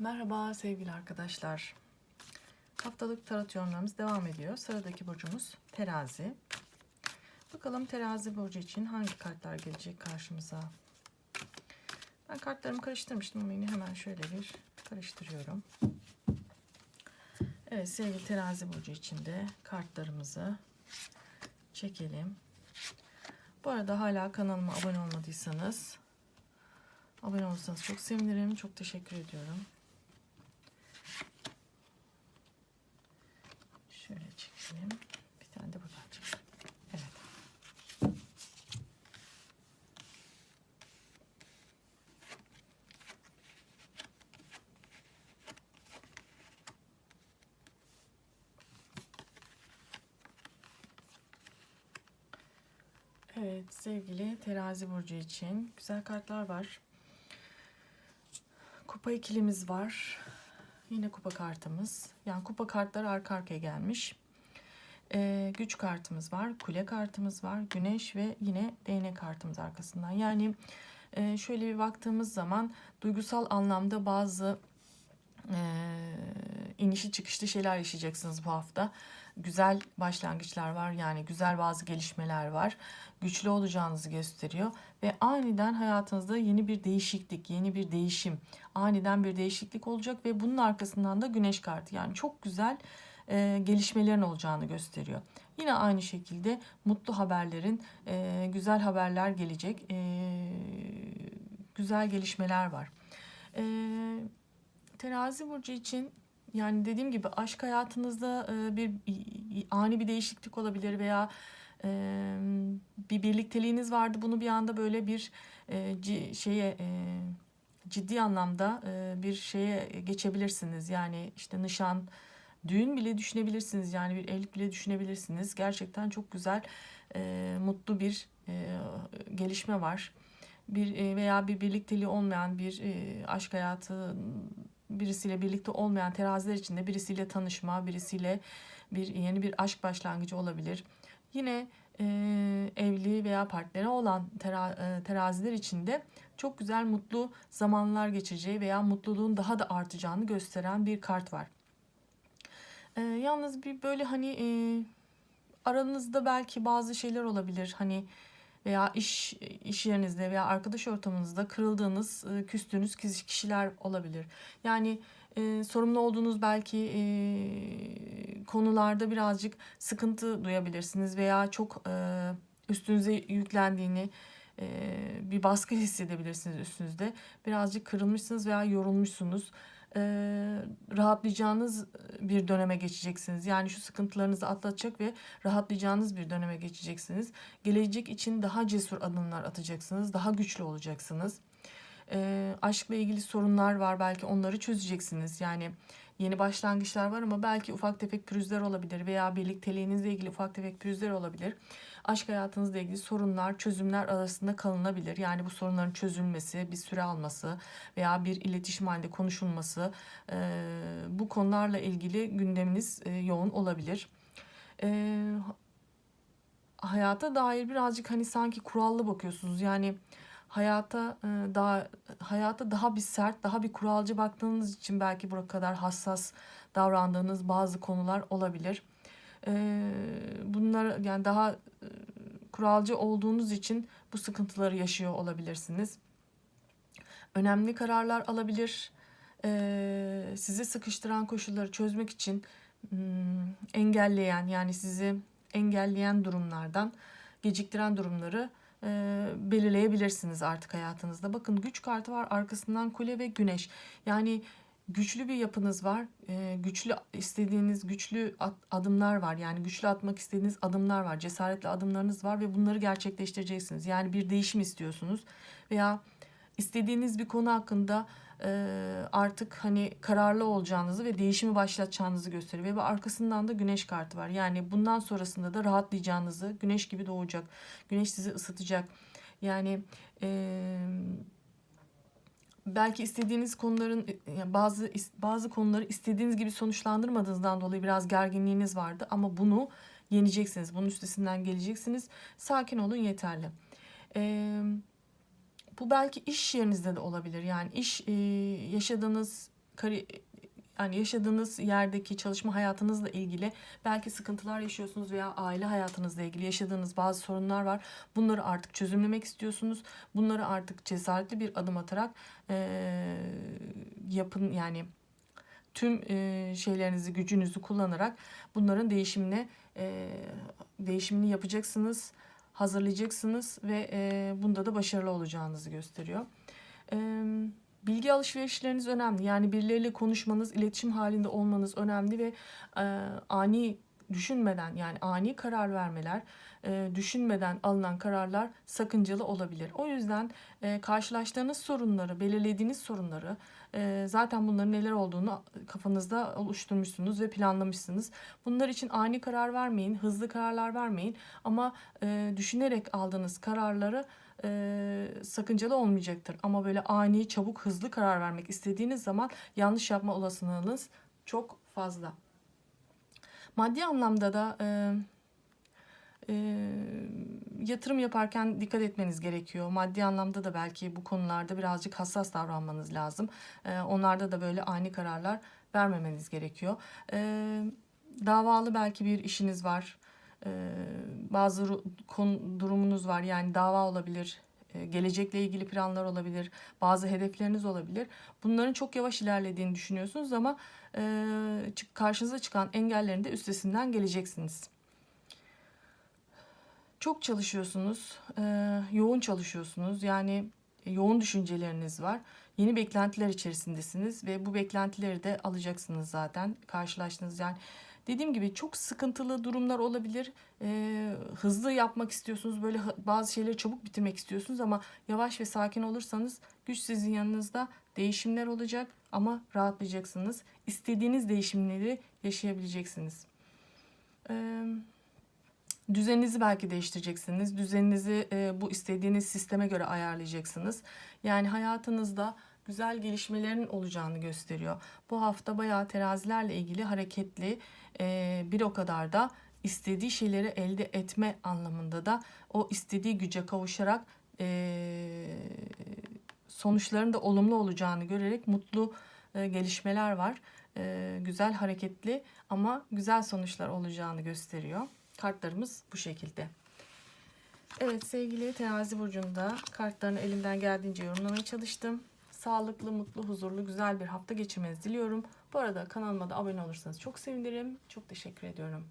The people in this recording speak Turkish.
Merhaba sevgili arkadaşlar. Haftalık tarot yorumlarımız devam ediyor. Sıradaki burcumuz terazi. Bakalım terazi burcu için hangi kartlar gelecek karşımıza? Ben kartlarımı karıştırmıştım ama yine hemen şöyle bir karıştırıyorum. Evet sevgili terazi burcu için de kartlarımızı çekelim. Bu arada hala kanalıma abone olmadıysanız abone olursanız çok sevinirim. Çok teşekkür ediyorum. Şöyle çekelim. Bir tane de buradan çekelim. Evet. Evet sevgili terazi burcu için güzel kartlar var. Kupa ikilimiz var. Yine kupa kartımız. Yani kupa kartları arka arkaya gelmiş. Ee, güç kartımız var. Kule kartımız var. Güneş ve yine değnek kartımız arkasından. Yani e, şöyle bir baktığımız zaman duygusal anlamda bazı e, inişi çıkışlı şeyler yaşayacaksınız bu hafta. Güzel başlangıçlar var yani güzel bazı gelişmeler var. Güçlü olacağınızı gösteriyor ve aniden hayatınızda yeni bir değişiklik, yeni bir değişim, aniden bir değişiklik olacak ve bunun arkasından da güneş kartı yani çok güzel e, gelişmelerin olacağını gösteriyor. Yine aynı şekilde mutlu haberlerin, e, güzel haberler gelecek, e, güzel gelişmeler var. E, terazi burcu için yani dediğim gibi aşk hayatınızda e, bir ani bir değişiklik olabilir veya e, bir birlikteliğiniz vardı. Bunu bir anda böyle bir e, şeye e, ciddi anlamda bir şeye geçebilirsiniz. Yani işte nişan, düğün bile düşünebilirsiniz. Yani bir evlilik bile düşünebilirsiniz. Gerçekten çok güzel, mutlu bir gelişme var. Bir veya bir birlikteliği olmayan bir aşk hayatı birisiyle birlikte olmayan teraziler için de birisiyle tanışma, birisiyle bir yeni bir aşk başlangıcı olabilir. Yine e, evli veya partneri olan tera, e, teraziler için de çok güzel mutlu zamanlar geçireceği veya mutluluğun daha da artacağını gösteren bir kart var. E, yalnız bir böyle hani e, aranızda belki bazı şeyler olabilir. Hani veya iş iş yerinizde veya arkadaş ortamınızda kırıldığınız, e, küstüğünüz kişi- kişiler olabilir. Yani e, sorumlu olduğunuz belki e, konularda birazcık sıkıntı duyabilirsiniz veya çok e, üstünüze yüklendiğini e, bir baskı hissedebilirsiniz üstünüzde. Birazcık kırılmışsınız veya yorulmuşsunuz. E, rahatlayacağınız bir döneme geçeceksiniz. Yani şu sıkıntılarınızı atlatacak ve rahatlayacağınız bir döneme geçeceksiniz. Gelecek için daha cesur adımlar atacaksınız. Daha güçlü olacaksınız. E, aşkla ilgili sorunlar var. Belki onları çözeceksiniz. Yani yeni başlangıçlar var ama belki ufak tefek pürüzler olabilir veya birlikteliğinizle ilgili ufak tefek pürüzler olabilir. Aşk hayatınızla ilgili sorunlar, çözümler arasında kalınabilir. Yani bu sorunların çözülmesi, bir süre alması veya bir iletişim halinde konuşulması e, bu konularla ilgili gündeminiz e, yoğun olabilir. E, hayata dair birazcık hani sanki kurallı bakıyorsunuz. Yani hayata e, daha hayata daha bir sert, daha bir kuralcı baktığınız için belki bu kadar hassas davrandığınız bazı konular olabilir. E, bunlar yani daha e, kuralcı olduğunuz için bu sıkıntıları yaşıyor olabilirsiniz. Önemli kararlar alabilir. Sizi sıkıştıran koşulları çözmek için hmm, engelleyen yani sizi engelleyen durumlardan geciktiren durumları e, belirleyebilirsiniz artık hayatınızda. Bakın güç kartı var arkasından kule ve güneş. Yani güçlü bir yapınız var. E, güçlü istediğiniz güçlü at- adımlar var. Yani güçlü atmak istediğiniz adımlar var. Cesaretli adımlarınız var ve bunları gerçekleştireceksiniz. Yani bir değişim istiyorsunuz veya istediğiniz bir konu hakkında artık hani kararlı olacağınızı ve değişimi başlatacağınızı gösteriyor. Ve arkasından da güneş kartı var. Yani bundan sonrasında da rahatlayacağınızı, güneş gibi doğacak. Güneş sizi ısıtacak. Yani e, belki istediğiniz konuların yani bazı bazı konuları istediğiniz gibi sonuçlandırmadığınızdan dolayı biraz gerginliğiniz vardı ama bunu yeneceksiniz. Bunun üstesinden geleceksiniz. Sakin olun yeterli. Eee bu belki iş yerinizde de olabilir. Yani iş e, yaşadığınız kari, yani yaşadığınız yerdeki çalışma hayatınızla ilgili belki sıkıntılar yaşıyorsunuz veya aile hayatınızla ilgili yaşadığınız bazı sorunlar var. Bunları artık çözümlemek istiyorsunuz. Bunları artık cesaretli bir adım atarak eee, yapın yani tüm eee, şeylerinizi, gücünüzü kullanarak bunların değişimine eee, değişimini yapacaksınız, hazırlayacaksınız ve eee, bunda da başarılı olacağınızı gösteriyor. Eee, bilgi alışverişleriniz önemli. Yani birileriyle konuşmanız, iletişim halinde olmanız önemli ve eee, ani düşünmeden yani ani karar vermeler, eee, düşünmeden alınan kararlar sakıncalı olabilir. O yüzden eee, karşılaştığınız sorunları, belirlediğiniz sorunları eee, zaten bunların neler olduğunu kafanızda oluşturmuşsunuz ve planlamışsınız. Bunlar için ani karar vermeyin, hızlı kararlar vermeyin ama eee, düşünerek aldığınız kararları eee, sakıncalı olmayacaktır. Ama böyle ani, çabuk, hızlı karar vermek istediğiniz zaman yanlış yapma olasılığınız çok fazla. Maddi anlamda da e, e, yatırım yaparken dikkat etmeniz gerekiyor. Maddi anlamda da belki bu konularda birazcık hassas davranmanız lazım. E, onlarda da böyle ani kararlar vermemeniz gerekiyor. E, davalı belki bir işiniz var. E, bazı konu, durumunuz var. Yani dava olabilir. E, Gelecekle ilgili planlar olabilir. Bazı hedefleriniz olabilir. Bunların çok yavaş ilerlediğini düşünüyorsunuz ama e, karşınıza çıkan engellerin de üstesinden geleceksiniz. Çok çalışıyorsunuz, e, yoğun çalışıyorsunuz. Yani yoğun düşünceleriniz var. Yeni beklentiler içerisindesiniz ve bu beklentileri de alacaksınız zaten. Karşılaştığınız yani dediğim gibi çok sıkıntılı durumlar olabilir. E, hızlı yapmak istiyorsunuz, böyle bazı şeyleri çabuk bitirmek istiyorsunuz ama yavaş ve sakin olursanız güç sizin yanınızda değişimler olacak ama rahatlayacaksınız. İstediğiniz değişimleri yaşayabileceksiniz. Eee Düzeninizi belki değiştireceksiniz. Düzeninizi e, bu istediğiniz sisteme göre ayarlayacaksınız. Yani hayatınızda güzel gelişmelerin olacağını gösteriyor. Bu hafta bayağı terazilerle ilgili hareketli e, bir o kadar da istediği şeyleri elde etme anlamında da o istediği güce kavuşarak e, sonuçların da olumlu olacağını görerek mutlu e, gelişmeler var. Güzel hareketli ama güzel sonuçlar olacağını gösteriyor. Kartlarımız bu şekilde. Evet sevgili terazi burcunda kartlarını elimden geldiğince yorumlamaya çalıştım. Sağlıklı, mutlu, huzurlu, güzel bir hafta geçirmenizi diliyorum. Bu arada kanalıma da abone olursanız çok sevinirim. Çok teşekkür ediyorum.